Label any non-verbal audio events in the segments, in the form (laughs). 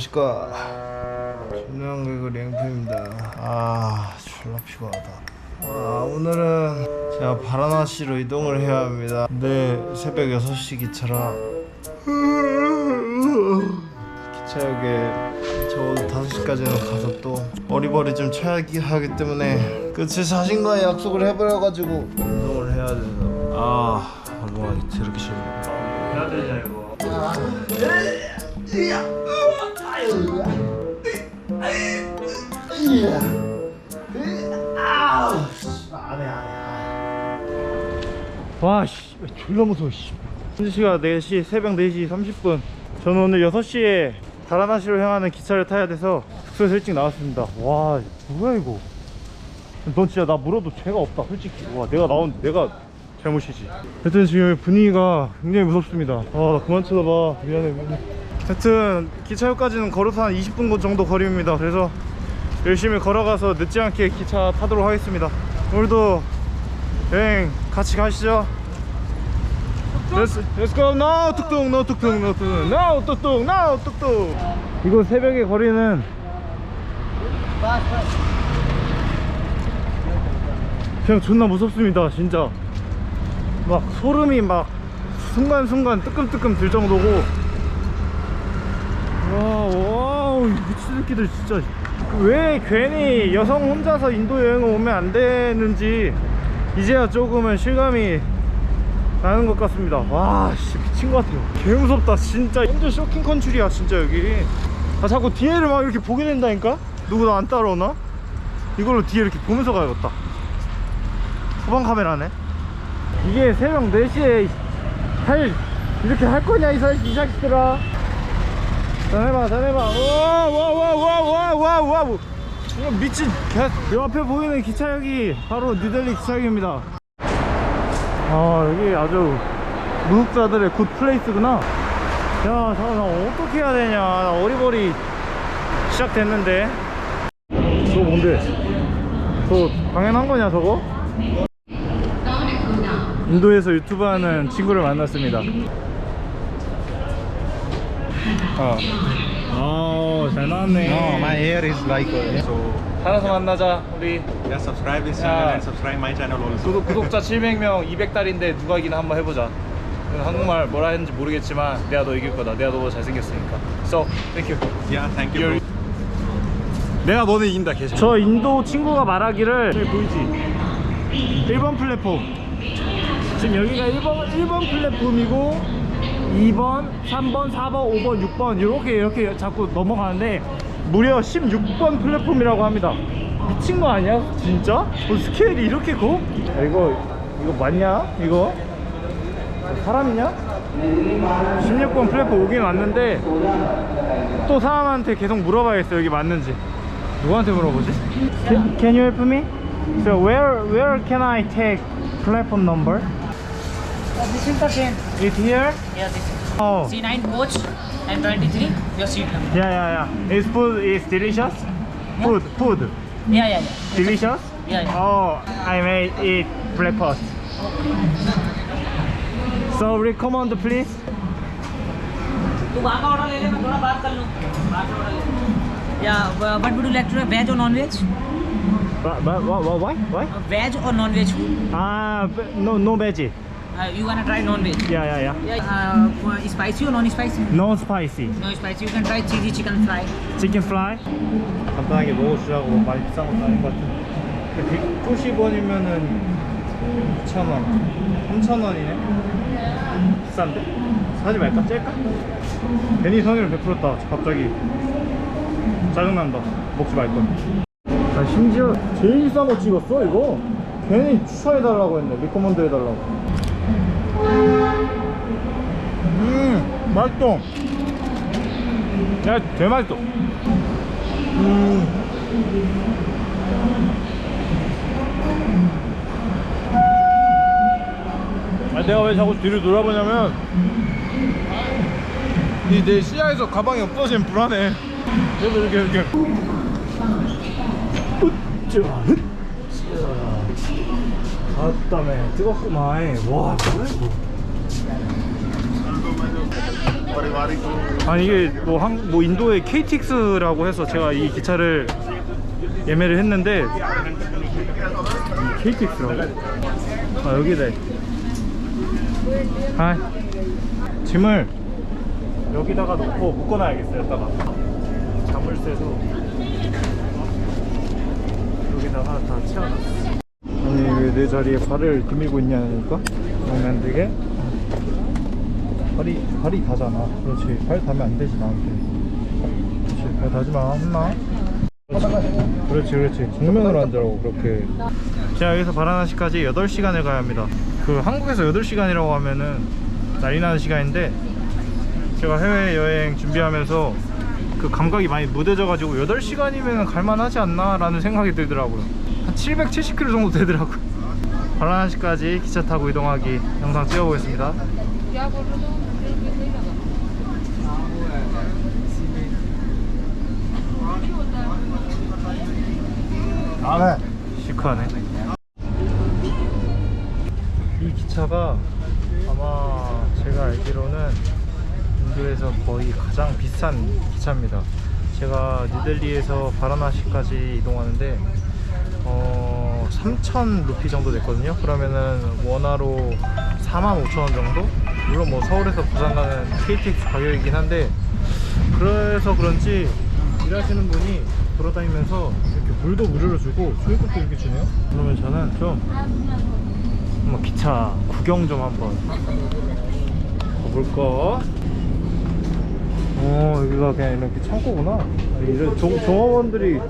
안녕하십니까 전명개그 랭프입니다. 아 졸라 피곤하다. 아, 오늘은 제가 바라나시로 이동을 해야 합니다. 네 새벽 6시 기차라 기차역에 적어도 5시까지는 가서 또 어리버리 좀 쳐야 하기 때문에 그제 자신과의 약속을 해버려가지고 운동을 해야 돼서. 아 운동하기 더럽게 싫어. 해야 되냐 이거 와 씨 졸라 무서워 씨. 현지시가 4시 새벽 4시 30분. 저는 오늘 6시에 다라나시로 향하는 기차를 타야 돼서 숙소에서 일찍 나왔습니다. 와 뭐야 이거? 넌 진짜 나 물어도 죄가 없다 솔직히. 와 내가 나온 내가 잘못이지. 하여튼 지금 분위기가 굉장히 무섭습니다. 아 나 그만 쳐다봐. 미안해 미안해 하여튼 기차역까지는 걸어서 한 20분 정도 거리입니다. 그래서 열심히 걸어가서 늦지 않게 기차 타도록 하겠습니다. 오늘도 여행 같이 가시죠. Let's, let's go now 뚝뚝 no 뚝뚝 no 뚝뚝 now 뚝뚝 now 뚝뚝 이곳 새벽의 거리는 그냥 존나 무섭습니다 진짜. 막 소름이 막 순간순간 뜨끔뜨끔 들 정도고 와와 미친 새끼들 진짜. 왜 괜히 여성 혼자서 인도 여행을 오면 안 되는지 이제야 조금은 실감이 나는 것 같습니다. 와 씨 미친 것 같아요. 개 무섭다 진짜. 완전 쇼킹 컨츄리야 진짜 여기. 아 자꾸 뒤에를 막 이렇게 보게 된다니까? 누구 나 안 따라오나? 이걸로 뒤에 이렇게 보면서 가야겠다. 후방 카메라네. 이게 새벽 4시에 할 이렇게 할 거냐 이 자식들아 자 해봐 자 해봐. 와와와와와와와. 이거 미친 개. 요 앞에 보이는 기차역이 바로 뉴델리 기차역입니다. 아 여기 아주 무속자들의 굿 플레이스구나. 야 잠깐 나 어떻게 해야 되냐. 나 어리버리 시작됐는데. 저거 뭔데? 저 당연한 거냐 저거? 인도에서 유튜브 하는 친구를 만났습니다 어. 아, 잘 나왔네. No, my hair is like uh, so. 살아서 만나자, 우리. Yeah, subscribe this channel and subscribe my channel also. 구독, 구독자 700명, 200달인데 누가 이기나 한번 해보자. 한국말 뭐라 했는지 모르겠지만 내가 너 이길 거다. 내가 너보다 잘생겼으니까. So, thank you. Yeah, thank you. You're-. 내가 너네 이긴다 계속 저 인도 친구가 말하기를 저기 보이지? 1번 플랫폼 지금 여기가 1번, 1번 플랫폼이고 2번, 3번, 4번, 5번, 6번 이렇게 이렇게 자꾸 넘어가는데 무려 16번 플랫폼이라고 합니다 미친 거 아니야? 진짜? 어, 스케일이 이렇게 커? 야, 이거 이거 맞냐? 이거? 사람이냐? 16번 플랫폼 오긴 왔는데 또 사람한테 계속 물어봐야겠어 여기 맞는지 누구한테 물어보지? Can, can you help me? So where where can I take platform number? this is the train. It here? Yeah, this is. Oh. C9 coach and 23, your seat number. Yeah, yeah, yeah. Is food is delicious? Yeah. Food, food. Yeah, yeah, yeah. Delicious? Yeah, yeah. Oh, I may eat breakfast. So recommend please. Yeah, but would you like to have veg or non-veg? But, but, why? Why? Veg or non-veg? Ah, no, no veggie. Uh, you wanna try non-veg? Yeah, yeah, yeah. Yeah. Uh, spicy or non-spicy? No spicy. No spicy. You can try cheesy chicken fry. Chicken fry? 간단하게 먹어주라고 많이 비싼 것도 아닌 것 같은데 190원이면은 2,000원 3,000원이네 비싼데 사지 말까? 짤까? 괜히 선의를 베풀었다 갑자기 짜증난다 먹지 말걸 나 심지어 제일 비싼 거 찍었어 이거 괜히 추천해달라고 했네 리코먼드 해달라고 음 맛있어 야, 개 맛있어. 음. 아, 내가 왜 자꾸 뒤를 돌아보냐면 이 내 시야에서 가방이 없어지면 불안해. 그래서 이렇게 이렇게. 으쌰, 으쌰. 아따매 뜨겁구만. 와, 뭐야 이거? 아니 이게 뭐, 한, 뭐 인도의 KTX라고 해서 제가 이 기차를 예매를 했는데 이 KTX라고? 아 여기네 아 짐을 여기다가 놓고 묶어놔야겠어요 여기다가. 자물쇠도. 여기다가 다 채워놨어. 아니 왜 내 자리에 발을 디밀고 있냐니까? 그러면 안 되게 발이 발이 닿잖아. 그렇지. 발 닿으면 안 되지 나한테. 그렇지. 발 닿지 마 혼나? 그렇지 그렇지. 정면으로 앉으라고 그렇게. 제가 여기서 바라나시까지 8시간을 가야 합니다. 그 한국에서 8시간이라고 하면은 난리 나는 시간인데 제가 해외여행 준비하면서 그 감각이 많이 무뎌져 가지고 8시간이면 갈만하지 않나 라는 생각이 들더라고요. 한 770km 정도 되더라고요. 바라나시까지 기차 타고 이동하기 영상 찍어보겠습니다 아, 네. 시크하네. 이 기차가 아마 제가 알기로는 인도에서 거의 가장 비싼 기차입니다. 제가 뉴델리에서 바라나시까지 이동하는데 어, 3천 루피 정도 됐거든요. 그러면은 원화로 4만 5천 원 정도? 물론 뭐 서울에서 부산 가는 KTX 가격이긴 한데 그래서 그런지 일하시는 분이 돌아다니면서 물도 무료로 주고 종이컵도 이렇게 주네요. 그러면 저는 좀 한번 기차 구경 좀 한번 가볼까? 어 여기가 그냥 이렇게 창고구나. 아, 이런 종, 종업원들이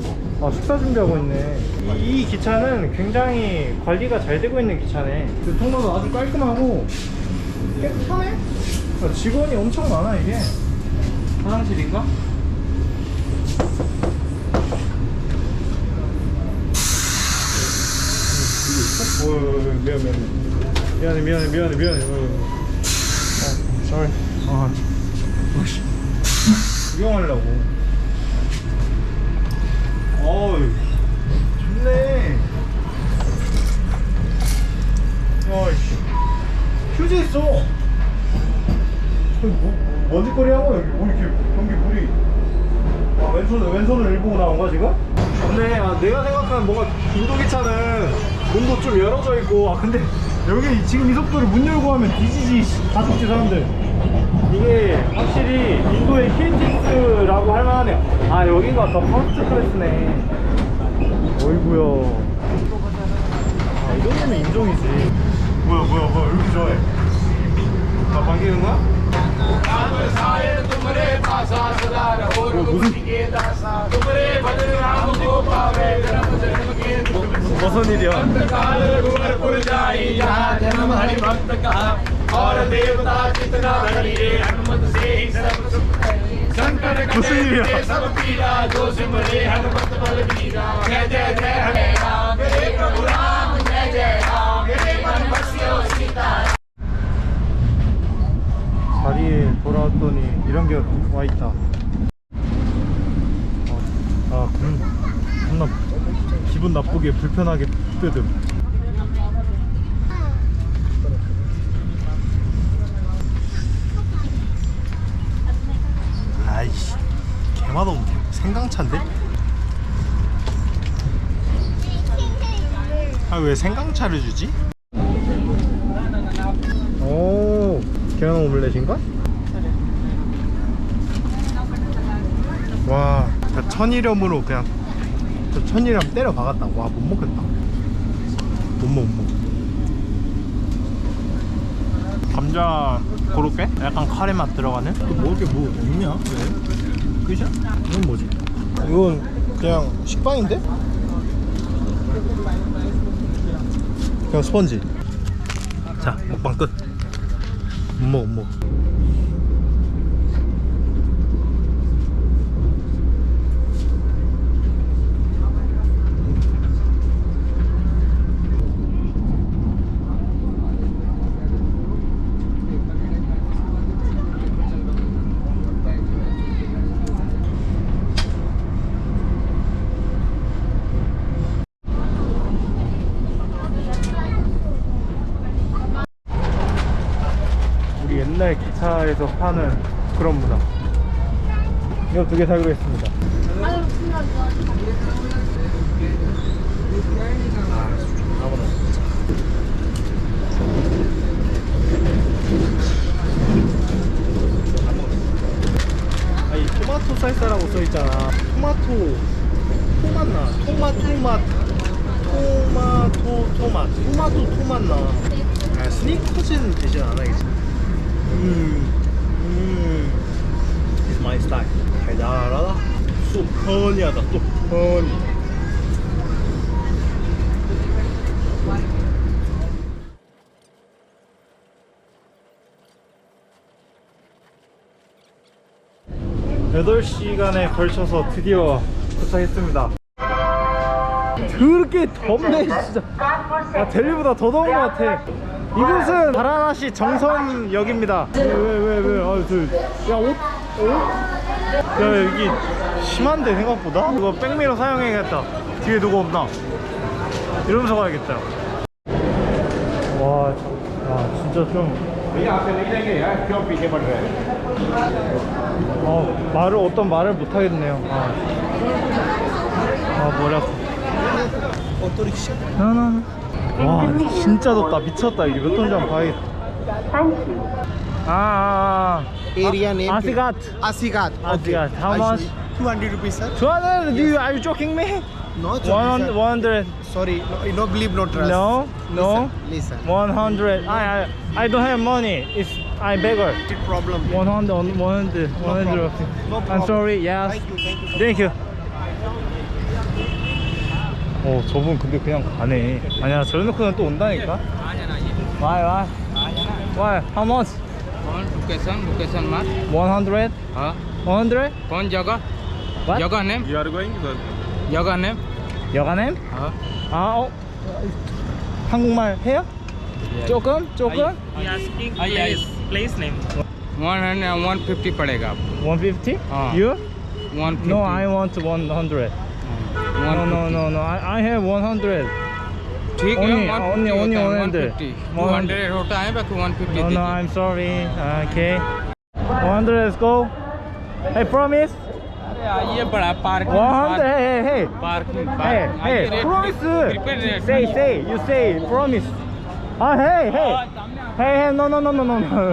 아, 식사 준비하고 있네. 이, 이 기차는 굉장히 관리가 잘 되고 있는 기차네. 교통로도 아주 깔끔하고 깨끗하네. 아, 직원이 엄청 많아 이게. 화장실인가? 어, 미안 미안 미안해 미안해 미안해 미안해. 어, 어 sorry 어 어씨. 구경하려고. 어이 좋네. 어이씨. 휴지 있어. 그 뭐, 먼지거리 하고 여기 뭐 이렇게 경기 물이. 아, 왼손, 왼손을 일보고 나온 거야, 지금? 근데 아, 내가 생각하는 뭔가 인도 기차는 문도 좀 열어져 있고, 아, 근데 여기 지금 이 속도를 문 열고 하면 뒤지지, 씨, 다 죽지, 사람들. 이게 확실히 인도의 KTX라고 할 만하네요. 아, 여기가 더 퍼스트 클래스네. 어이구야. 아, 이 정도면 인종이지. 뭐야, 뭐야, 뭐야, 왜 이렇게 좋아해? 나 반기는 거야? 뭐 무슨 무슨 일이야? 무슨 일이야? 자리에 돌아왔더니 이런 게 와 있다. 어, 아, 음, 겁나 기분 나쁘게 불편하게 뜯음. 아이씨 개맛없는데 생강차인데? 아 왜 생강차를 주지? 오, 계란 오믈렛인가? 와 천일염으로 그냥 저 천일염 때려 박았다 와 못 먹겠다 못 먹어 못 먹어 감자 고로케? 약간 카레 맛 들어가는? 또 먹을 게 뭐 없냐? 왜? 끝이야? 이건 뭐지? 이건 그냥 식빵인데? 그냥 스펀지 자 먹방 끝 못 먹어 못 먹어 우리 옛날 기차에서 파는 그런 문화. 이거 두 개 사기로 했습니다. 아니 토마토 살사라고 써있잖아. 토마토 토맛나. 토마토 맛. 토마토 토맛. 토마토 토맛나. 아 스니커즈는 안 하겠지 음음 It's my style 달달하다 또 퍼니하다 또 퍼니 여덟 시간에 걸쳐서 드디어 도착했습니다. 그렇게 덥네 진짜. 야 델리보다 더 더운 것 같아. 이곳은 바라나시 정선역입니다. 왜 왜 왜? 아, 저, 야 옷, 옷? 야 여기 심한데 생각보다? 이거 백미러 사용해야겠다. 뒤에 누구 없나? 이러면서 가야겠다. 와, 저- 와 진짜 좀. 어, 말을 어떤 말을 못 하겠네요. 아, 아 머리 아파. 오토릭시 나나. 와, 진짜 덥다. 미쳤다. 이게 몇 도인지 한번 봐야겠다. 아, 아, area 아. name 아시갓. Asigat Asigat. How I much? see. 200 rupees sir 200. Do you, are you joking me? no 100. 100. sorry no, no believe no trust No, no. listen, listen. 100. I, I, I don't have money. It's I beggar. problem 100, 100, 100. No I'm problem. sorry. Yes. thank you thank you Thank you. 어, 저분 근데 그냥 가네. 아니야, 저래놓고는 또 온다니까. Why, why? Why? How much? कौन location location मार 100? हाँ 100? कौन जगह What? जगह name You are going to जगह नेम 여가냄? हाँ 아, 어? 한국말 해요? 조금? 조금? One hundred one fifty पड़ेगा आपको 150? हाँ. You? One No, I want 100. No, no, no, no. I, I have 100. ठीक है Only- one only- only one 100. Fifty to 100. हंड्रेड होता है बाकी one fifty No, no, I'm sorry. Okay. 100, let's go. Hey, promise? आइए बड़ा park 100, hey, hey, hey. Parking Hey, hey, promise. Say, say, you say, promise. Ah, hey, hey. Hey, hey, no, no, no, no, no, no.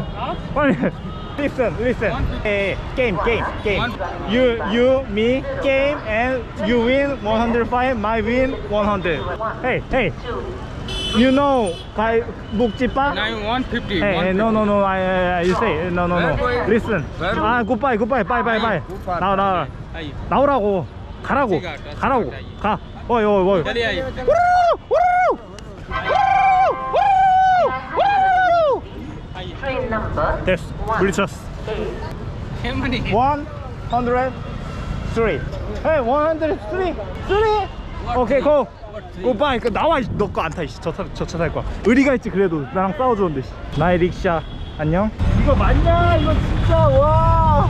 One- (laughs) Listen, listen. Hey, game, game, game. You, you, me, game, and you win 105, my win 100. Hey, hey. You know, by Mukjipa? 150. Hey, hey, no, no, no. I, I, you say, no, no, no. Listen. 아, goodbye, goodbye, bye, bye, bye. 나와, 나와. 나오라고. 가라고. 가라고. 가. 어이, 어이, 어이. 우르르, 우르르. 됐어. 물리쳤어. Money 103. Hey, 103. 3. 오케이, 고. 굿바이. 그 나와. 너 거 안 타. 이씨. 저차 저차 탈 거야. 의리가 있지 그래도 나랑 싸워줬는데. 씨. 나의 릭샤. 안녕. 이거 맞냐? 이거 진짜 와.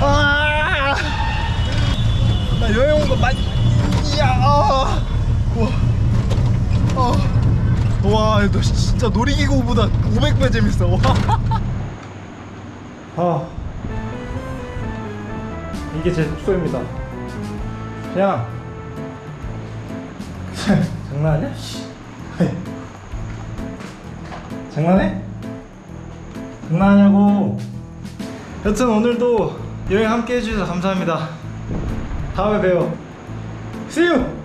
아! 나 여행 온 거 많이 이야 아 우와 어. 와, 너 진짜 놀이기구보다 500배 재밌어. 와. 아 이게 제 숙소입니다. 그냥 (laughs) 장난하냐? 씨. (laughs) 장난해? 장난하냐고. 여튼 오늘도 여행 함께 해주셔서 감사합니다. 다음에 봬요. See you.